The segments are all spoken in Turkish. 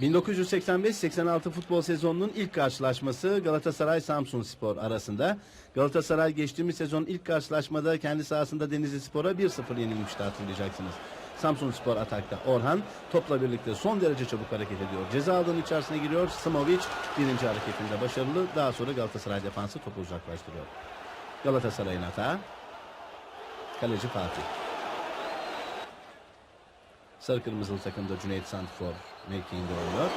1985-86 futbol sezonunun ilk karşılaşması Galatasaray Samsun Spor arasında. Galatasaray geçtiğimiz sezon ilk karşılaşmada kendi sahasında Denizli Spor'a 1-0 yenilmişti hatırlayacaksınız. Samsun Spor atakta Orhan topla birlikte son derece çabuk hareket ediyor. Ceza alanının içerisine giriyor. Smovic birinci hareketinde başarılı. Daha sonra Galatasaray defansı topu uzaklaştırıyor. Galatasaray'ın hata. Kaleci Fatih. Sarı kırmızılı takımda Cüneyt Santfor mevkiinde oynuyor.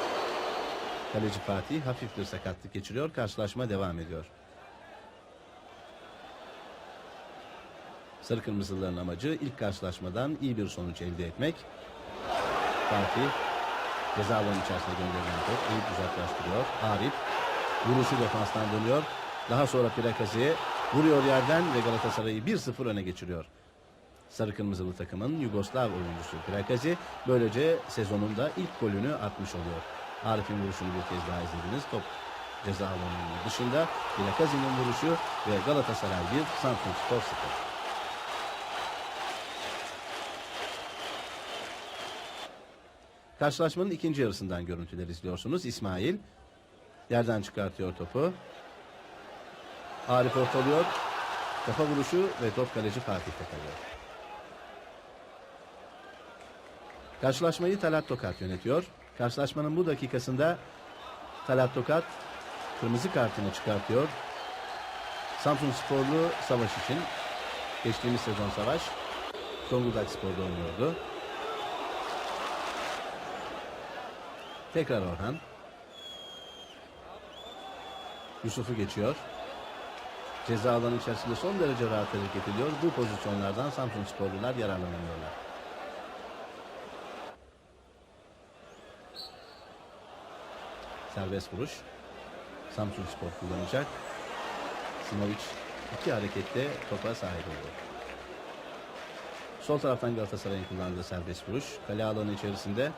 Kaleci Fatih hafif bir sakatlık geçiriyor. Karşılaşma devam ediyor. Sarı kırmızıların amacı ilk karşılaşmadan iyi bir sonuç elde etmek. Fatih ceza alanı içerisine gönderilen top iyi uzaklaştırıyor. Arif vuruşu defanstan dönüyor. Daha sonra Plakazi'ye vuruyor yerden ve Galatasaray'ı 1-0 öne geçiriyor. Sarı kırmızılı takımın Yugoslav oyuncusu Plakazi böylece sezonunda ilk golünü atmış oluyor. Arif'in vuruşunu bir kez daha izlediniz. Top ceza alanının dışında Plakazi'nin vuruşu ve Galatasaray 1, Samsun Spor 0. Karşılaşmanın ikinci yarısından görüntüler izliyorsunuz. İsmail yerden çıkartıyor topu. Arif ortalıyor. Kafa vuruşu ve top kaleci Fatih'te kalıyor. Karşılaşmayı Talat Tokat yönetiyor. Karşılaşmanın bu dakikasında Talat Tokat kırmızı kartını çıkartıyor. Samsun Sporlu Savaş için. Geçtiğimiz sezon Savaş Zonguldak Spor'da oynuyordu. Tekrar Orhan. Yusuf'u geçiyor. Ceza alanı içerisinde son derece rahat hareket ediyor. Bu pozisyonlardan Samsun sporlular yararlanamıyorlar. Serbest vuruş. Samsun Spor kullanacak. Simovic iki harekette topa sahip oldu. Sol taraftan Galatasaray'ın kullandığı serbest vuruş. Kale alanı içerisinde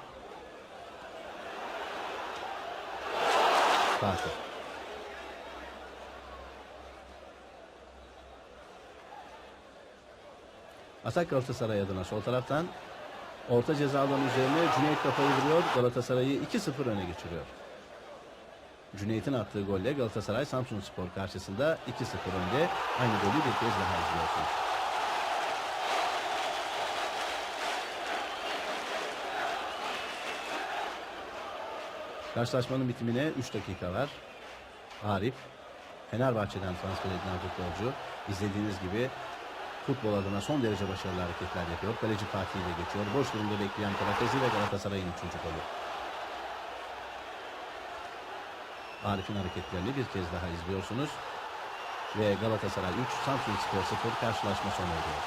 Fatih. Atak Galatasaray adına sol taraftan orta ceza alanı üzerine Cüneyt kafayı vuruyor. Galatasaray'ı 2-0 öne geçiriyor. Cüneyt'in attığı golle Galatasaray Samsun Spor karşısında 2-0 önde. Aynı golü bir kez daha izliyorsunuz. Karşılaşmanın bitimine 3 dakika var. Arif, Fenerbahçe'den transfer edilen futbolcu. İzlediğiniz gibi futbol adına son derece başarılı hareketler yapıyor. Kaleci Fatih ile geçiyor. Boş durumda bekleyen Parakezi ve Galatasaray'ın 3. golü. Arif'in hareketlerini bir kez daha izliyorsunuz. Ve Galatasaray 3, Samsun Spor 0 karşılaşma sona eriyor.